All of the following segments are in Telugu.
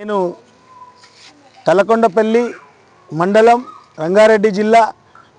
నేను తలకొండపల్లి మండలం రంగారెడ్డి జిల్లా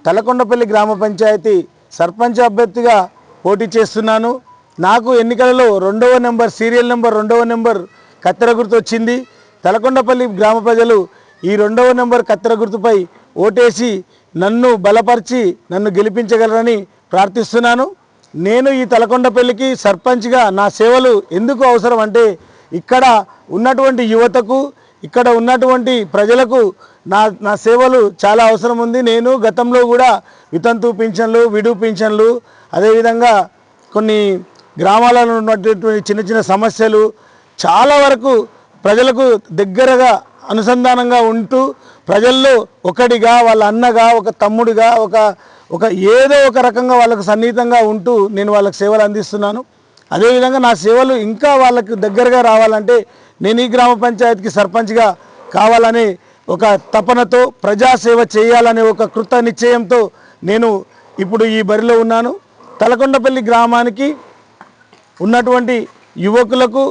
తలకొండపల్లి గ్రామ పంచాయతీ సర్పంచ్ అభ్యర్థిగా పోటీ చేస్తున్నాను. నాకు ఎన్నికలలో రెండవ నెంబర్ సీరియల్ నెంబర్ రెండవ నెంబర్ కత్తెర గుర్తు వచ్చింది తలకొండపల్లి గ్రామ ప్రజలు ఈ రెండవ నెంబర్ కత్తెర గుర్తుపై ఓటేసి నన్ను బలపరిచి నన్ను గెలిపించగలరని ప్రార్థిస్తున్నాను. నేను ఈ తలకొండపల్లికి సర్పంచ్గా నా సేవలు ఎందుకు అవసరం అంటే ఇక్కడ ఉన్నటువంటి యువతకు ఇక్కడ ఉన్నటువంటి ప్రజలకు నా నా సేవలు చాలా అవసరం ఉంది. నేను గతంలో కూడా వితంతు పింఛన్లు విడు పింఛన్లు అదేవిధంగా కొన్ని గ్రామాలలో ఉన్నటువంటి చిన్న చిన్న సమస్యలు చాలా వరకు ప్రజలకు దగ్గరగా అనుసంధానంగా ఉంటూ ప్రజల్లో ఒకటిగా వాళ్ళ అన్నగా ఒక తమ్ముడిగా ఒక ఒక ఏదో ఒక రకంగా వాళ్ళకు సన్నిహితంగా ఉంటూ నేను వాళ్ళకి సేవలు అందిస్తున్నాను. అదేవిధంగా నా సేవలు ఇంకా వాళ్ళకి దగ్గరగా రావాలంటే నేను ఈ గ్రామ పంచాయతీకి సర్పంచ్గా కావాలనే ఒక తపనతో ప్రజాసేవ చేయాలనే ఒక కృత నిశ్చయంతో నేను ఇప్పుడు ఈ బరిలో ఉన్నాను. తలకొండపల్లి గ్రామానికి ఉన్నటువంటి యువకులకు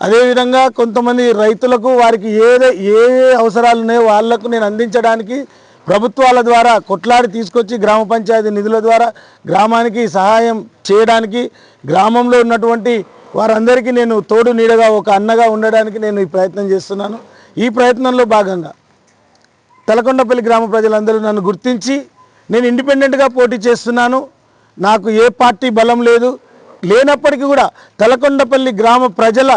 అదేవిధంగా కొంతమంది రైతులకు వారికి ఏదే ఏ ఏ అవసరాలు ఉన్నాయో వాళ్ళకు నేను అందించడానికి ప్రభుత్వాల ద్వారా కొట్లాడి తీసుకొచ్చి గ్రామ పంచాయతీ నిధుల ద్వారా గ్రామానికి సహాయం చేయడానికి గ్రామంలో ఉన్నటువంటి వారందరికీ నేను తోడు నీడగా ఒక అన్నగా ఉండడానికి నేను ఈ ప్రయత్నం చేస్తున్నాను. ఈ ప్రయత్నంలో భాగంగా తలకొండపల్లి గ్రామ ప్రజలందరూ నన్ను గుర్తించి నేను ఇండిపెండెంట్గా పోటీ చేస్తున్నాను. నాకు ఏ పార్టీ బలం లేదు. లేనప్పటికీ కూడా తలకొండపల్లి గ్రామ ప్రజల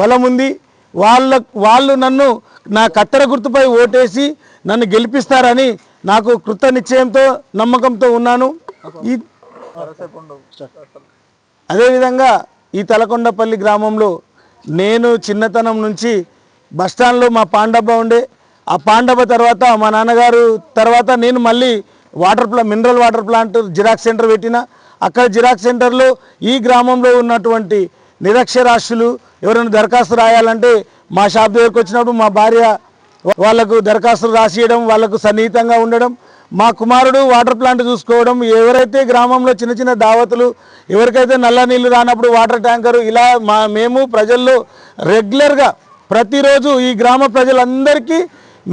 బలం ఉంది. వాళ్ళ వాళ్ళు నన్ను నా కత్తెర గుర్తుపై ఓటేసి నన్ను గెలిపిస్తారని నాకు కృత నిశ్చయంతో నమ్మకంతో ఉన్నాను. ఈ అదేవిధంగా ఈ తలకొండపల్లి గ్రామంలో నేను చిన్నతనం నుంచి బస్టాండ్లో మా పాండబ్బ ఉండే. ఆ పాండబ్బ తర్వాత మా నాన్నగారు తర్వాత నేను మళ్ళీ వాటర్ ప్లా mineral water plant xerox centre పెట్టిన. అక్కడ జిరాక్స్ సెంటర్లో ఈ గ్రామంలో ఉన్నటువంటి నిరక్షరాస్యులు ఎవరైనా దరఖాస్తు రాయాలంటే మా షాప్ దగ్గరకు వచ్చినప్పుడు మా భార్య వాళ్ళకు దరఖాస్తులు రాసియడం వాళ్ళకు సన్నిహితంగా ఉండడం మా కుమారుడు వాటర్ ప్లాంట్ చూసుకోవడం ఎవరైతే గ్రామంలో చిన్న చిన్న దావతులు ఎవరికైతే నల్ల నీళ్ళు రానప్పుడు వాటర్ ట్యాంకరు ఇలా మా మేము ప్రజల్లో రెగ్యులర్గా ప్రతిరోజు ఈ గ్రామ ప్రజలందరికీ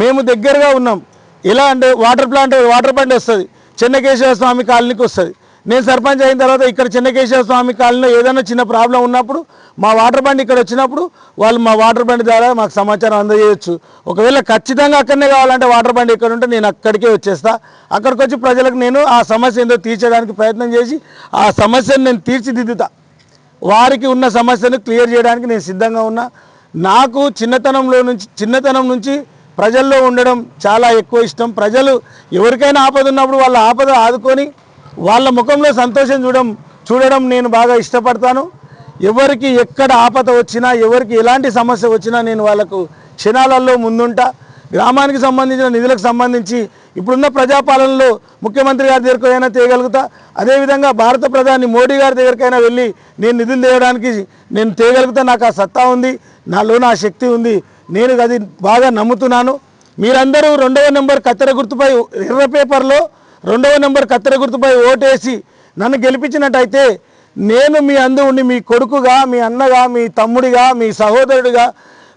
మేము దగ్గరగా ఉన్నాం. ఎలా అంటే వాటర్ ప్లాంట్ వాటర్ ప్లాంట్ వస్తుంది. చెన్నకేశ్వర స్వామి కాలనీకి వస్తుంది. నేను సర్పంచ్ అయిన తర్వాత ఇక్కడ చెన్నకేశ్వర స్వామి కాలనీలో ఏదైనా చిన్న ప్రాబ్లం ఉన్నప్పుడు మా వాటర్ బండి ఇక్కడ వచ్చినప్పుడు వాళ్ళు మా వాటర్ బండి ద్వారా మాకు సమాచారం అందజేయచ్చు. ఒకవేళ ఖచ్చితంగా అక్కడనే కావాలంటే వాటర్ బండి ఇక్కడ ఉంటే నేను అక్కడికే వచ్చేస్తా. అక్కడికి వచ్చి ప్రజలకు నేను ఆ సమస్య ఏందో తీర్చడానికి ప్రయత్నం చేసి ఆ సమస్యను నేను తీర్చిదిద్దుతా. వారికి ఉన్న సమస్యను క్లియర్ చేయడానికి నేను సిద్ధంగా ఉన్నా. నాకు చిన్నతనంలో నుంచి చిన్నతనం నుంచి ప్రజల్లో ఉండడం చాలా ఎక్కువ ఇష్టం. ప్రజలు ఎవరికైనా ఆపద ఉన్నప్పుడు వాళ్ళ ఆపద ఆదుకొని వాళ్ళ ముఖంలో సంతోషం చూడడం చూడడం నేను బాగా ఇష్టపడతాను. ఎవరికి ఎక్కడ ఆపద వచ్చినా ఎవరికి ఎలాంటి సమస్య వచ్చినా నేను వాళ్ళకు క్షణాలలో ముందుంటా. గ్రామానికి సంబంధించిన నిధులకు సంబంధించి ఇప్పుడున్న ప్రజాపాలనలో ముఖ్యమంత్రి గారి దగ్గరికైనా తేయగలుగుతా అదేవిధంగా భారత ప్రధాని మోడీ గారి దగ్గరికైనా వెళ్ళి నేను నిధులు తేయడానికి నేను తేయగలుగుతా నాకు ఆ సత్తా ఉంది నాలో నా శక్తి ఉంది. నేను అది బాగా నమ్ముతున్నాను. మీరందరూ రెండవ నెంబర్ కత్తెర గుర్తుపై ఎర్ర పేపర్లో రెండవ నెంబర్ కత్తెర గుర్తుపై ఓటేసి నన్ను గెలిపించినట్టయితే నేను మీ అందు ఉండి మీ కొడుకుగా మీ అన్నగా మీ తమ్ముడిగా మీ సహోదరుడిగా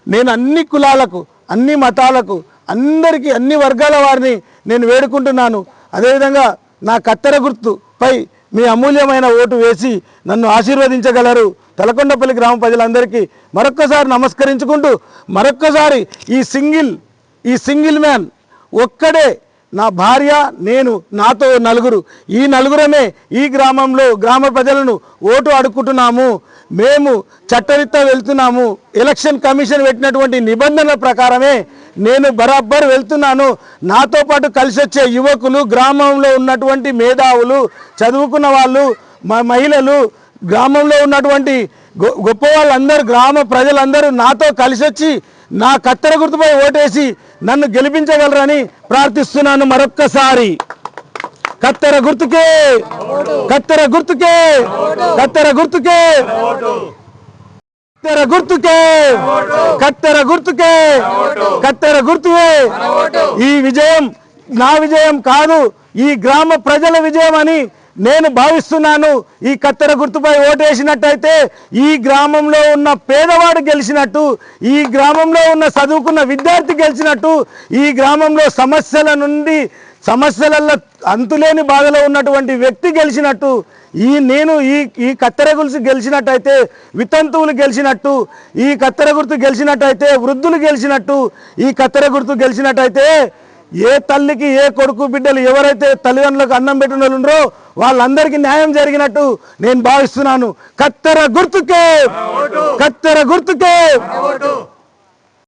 నేను అన్ని కులాలకు అన్ని మతాలకు అందరికీ అన్ని వర్గాల వారిని నేను వేడుకుంటున్నాను. అదేవిధంగా నా కత్తెర గుర్తుపై మీ అమూల్యమైన ఓటు వేసి నన్ను ఆశీర్వదించగలరు. తలకొండపల్లి గ్రామ ప్రజలందరికీ మరొక్కసారి నమస్కరించుకుంటూ మరొక్కసారి ఈ సింగిల్ ఈ సింగిల్ మ్యాన్ ఒక్కడే నా భార్య నేను నాతో నలుగురు. ఈ నలుగురమే ఈ గ్రామంలో గ్రామ ప్రజలను ఓటు అడుక్కుంటున్నాము. మేము చట్టరీత్యా వెళ్తున్నాము. ఎలక్షన్ కమిషన్ పెట్టినటువంటి నిబంధనల ప్రకారమే నేను బరాబర్ వెళ్తున్నాను. నాతో పాటు కలిసి వచ్చే యువకులు గ్రామంలో ఉన్నటువంటి మేధావులు చదువుకున్న వాళ్ళు మా మహిళలు గ్రామంలో ఉన్నటువంటి గొ- గొప్ప వాళ్ళందరూ గ్రామ ప్రజలందరూ నాతో కలిసి వచ్చి నా కత్తెర గుర్తుపై ఓటేసి నన్ను గెలిపించగలరని ప్రార్థిస్తున్నాను మరొక్కసారి. కత్తెర గుర్తుకే కత్తెర గుర్తుకే కత్తెర గుర్తుకే కత్తెర గుర్తుకే కత్తెర గుర్తుకే కత్తెర గుర్తుకే. ఈ విజయం నా విజయం కాదు ఈ గ్రామ ప్రజల విజయం అని నేను భావిస్తున్నాను ఈ కత్తెర గుర్తుపై ఓటేసినట్టయితే ఈ గ్రామంలో ఉన్న పేదవాడు గెలిచినట్టు ఈ గ్రామంలో ఉన్న చదువుకున్న విద్యార్థి గెలిచినట్టు ఈ గ్రామంలో సమస్యల నుండి సమస్యలలో అంతులేని బాధలో ఉన్నటువంటి వ్యక్తి గెలిచినట్టు ఈ నేను ఈ ఈ కత్తెర గుర్తు గెలిచినట్టయితే వితంతువులు గెలిచినట్టు ఈ కత్తెర గుర్తు గెలిచినట్టయితే వృద్ధులు గెలిచినట్టు ఈ కత్తెర గుర్తు గెలిచినట్టయితే ఏ తల్లికి ఏ కొడుకు బిడ్డలు ఎవరైతే తల్లిదండ్రులకు అన్నం పెట్టిన వాళ్ళు ఉన్నారో వాళ్ళందరికీ న్యాయం జరిగినట్టు నేను భావిస్తున్నాను. కత్తెర గుర్తుకే. కత్తెర గుర్తుకే.